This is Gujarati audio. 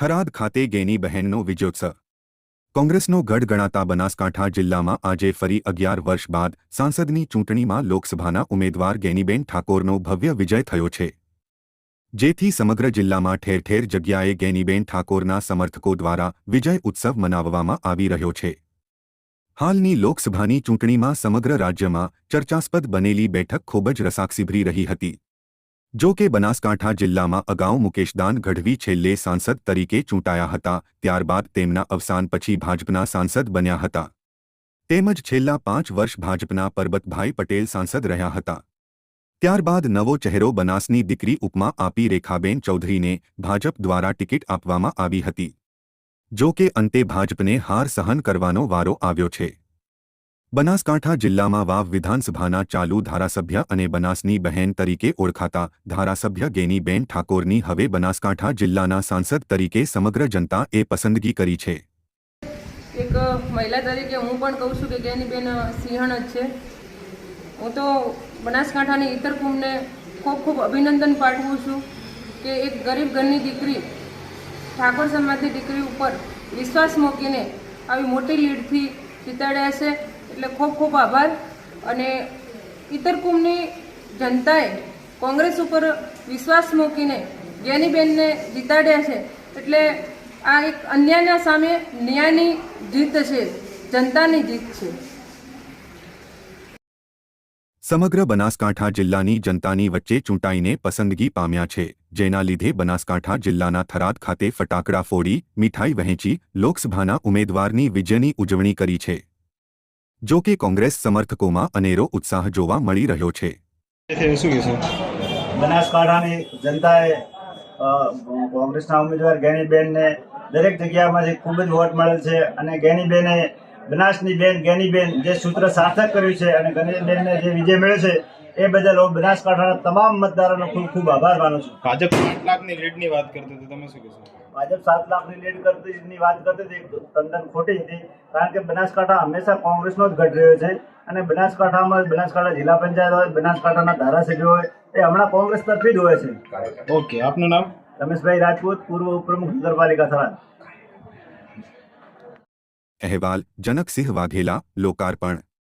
થરાદ ખાતે ગેની બહેનનો વિજયોત્સવ. કોંગ્રેસનો ગઢ ગણાતા બનાસકાંઠા જિલ્લામાં આજે ફરી અગિયાર વર્ષ બાદ સાંસદની ચૂંટણીમાં લોકસભાના ઉમેદવાર ગેનીબેન ઠાકોરનો ભવ્ય વિજય થયો છે. જેથી સમગ્ર જિલ્લામાં ઠેર ઠેર જગ્યાએ ગેનીબેન ઠાકોરના સમર્થકો દ્વારા વિજય ઉત્સવ મનાવવામાં આવી રહ્યો છે. હાલની લોકસભાની ચૂંટણીમાં સમગ્ર રાજ્યમાં ચર્ચાસ્પદ બનેલી બેઠક ખૂબ જ રસાક્ષીભરી રહી હતી. જો કે બનાસકાંઠા જિલ્લામાં અગાઉ મુકેશદાન ગઢવી છેલ્લે સાંસદ તરીકે ચૂંટાયા હતા, ત્યારબાદ તેમના અવસાન પછી ભાજપના સાંસદ બન્યા હતા. તેમજ છેલ્લા પાંચ વર્ષ ભાજપના પરબતભાઈ પટેલ સાંસદ રહ્યા હતા. ત્યારબાદ નવો ચહેરો બનાસની દીકરી ઉપમા આપી રેખાબેન ચૌધરીને ભાજપ દ્વારા ટિકિટ આપવામાં આવી હતી. જો કે અંતે ભાજપને હાર સહન કરવાનો વારો આવ્યો છે. બનાસકાંઠા જિલ્લામાં વાવ વિધાનસભાના ચાલુ ધારાસભ્ય અને બનાસની બહેન તરીકે ઓળખાતા ધારાસભ્ય ગેનીબેન ઠાકોરની હવે બનાસકાંઠા જિલ્લાના સાંસદ તરીકે સમગ્ર જનતાએ પસંદગી કરી છે. એક મહિલા તરીકે હું પણ કહું છું કે ગેનીબેન સિંહણ જ છે. હું તો બનાસકાંઠાની ઇતરકુંભને ખૂબ ખૂબ અભિનંદન પાઠવું છું કે એક ગરીબ ઘરની દીકરી, ઠાકોર સમાજની દીકરી ઉપર વિશ્વાસ મૂકીને આવી મોટી લીડથી જીતાડ્યા છે. એટલે ખૂબ ખૂબ આભાર. અને ઇતરકુંભની જનતાએ કોંગ્રેસ ઉપર વિશ્વાસ મૂકીને જેનીબેનને જીતાડ્યા છે. એટલે આ એક અન્યાયના સામે ન્યાયની જીત છે, જનતાની જીત છે. સમગ્ર બનાસકાંઠા જિલ્લાની જનતાની વચ્ચે ચૂંટાઈને પસંદગી પામ્યા છે, જેના લીધે બનાસકાંઠા જિલ્લાના થરાદ ખાતે ફટાકડા ફોડી, મીઠાઈ વહેંચી, લોકસભાના ઉમેદવારની વિજયની ઉજવણી કરી છે. જો કે કોંગ્રેસ સમર્થકોમાં અનેરો ઉત્સાહ જોવા મળી રહ્યો છે. બનાસકાંઠાની જનતાએ કોંગ્રેસના ઉમેદવાર ગેનીબેનને દરેક જગ્યામાંથી ખૂબ જ વોટ મળેલ છે અને ગેનીબેને બનાસની બેન ગેનીબેન જે સૂત્ર સાર્થક કર્યું છે અને ગણેશબેનને જે વિજય મળ્યો છે એ બદલ હું બનાસકાંઠાના તમામ મતદારોનો ખૂબ ખૂબ આભાર માનું છું. ભાજપ સાત લાખની લીડની વાત કરતી હતી તમે શું કહેશો? ભાજપ સાત લાખની લીડ કરતી વાત કરતી હતી તદ્દન ખોટી હતી કારણ કે બનાસકાંઠા હંમેશા કોંગ્રેસનો જ ગઢ રહ્યો છે અને બનાસકાંઠામાં બનાસકાંઠા જિલ્લા પંચાયત હોય બનાસકાંઠાના ધારાસભ્યો હોય એ હમણાં કોંગ્રેસ તરફી જ હોય છે. ઓકે આપનું નામ? રમેશભાઈ રાજપૂત પૂર્વ ઉપપ્રમુખ નગરપાલિકા થરાદ. અહેવાલ જનકસિંહ વાઘેલા લોકાર્પણ.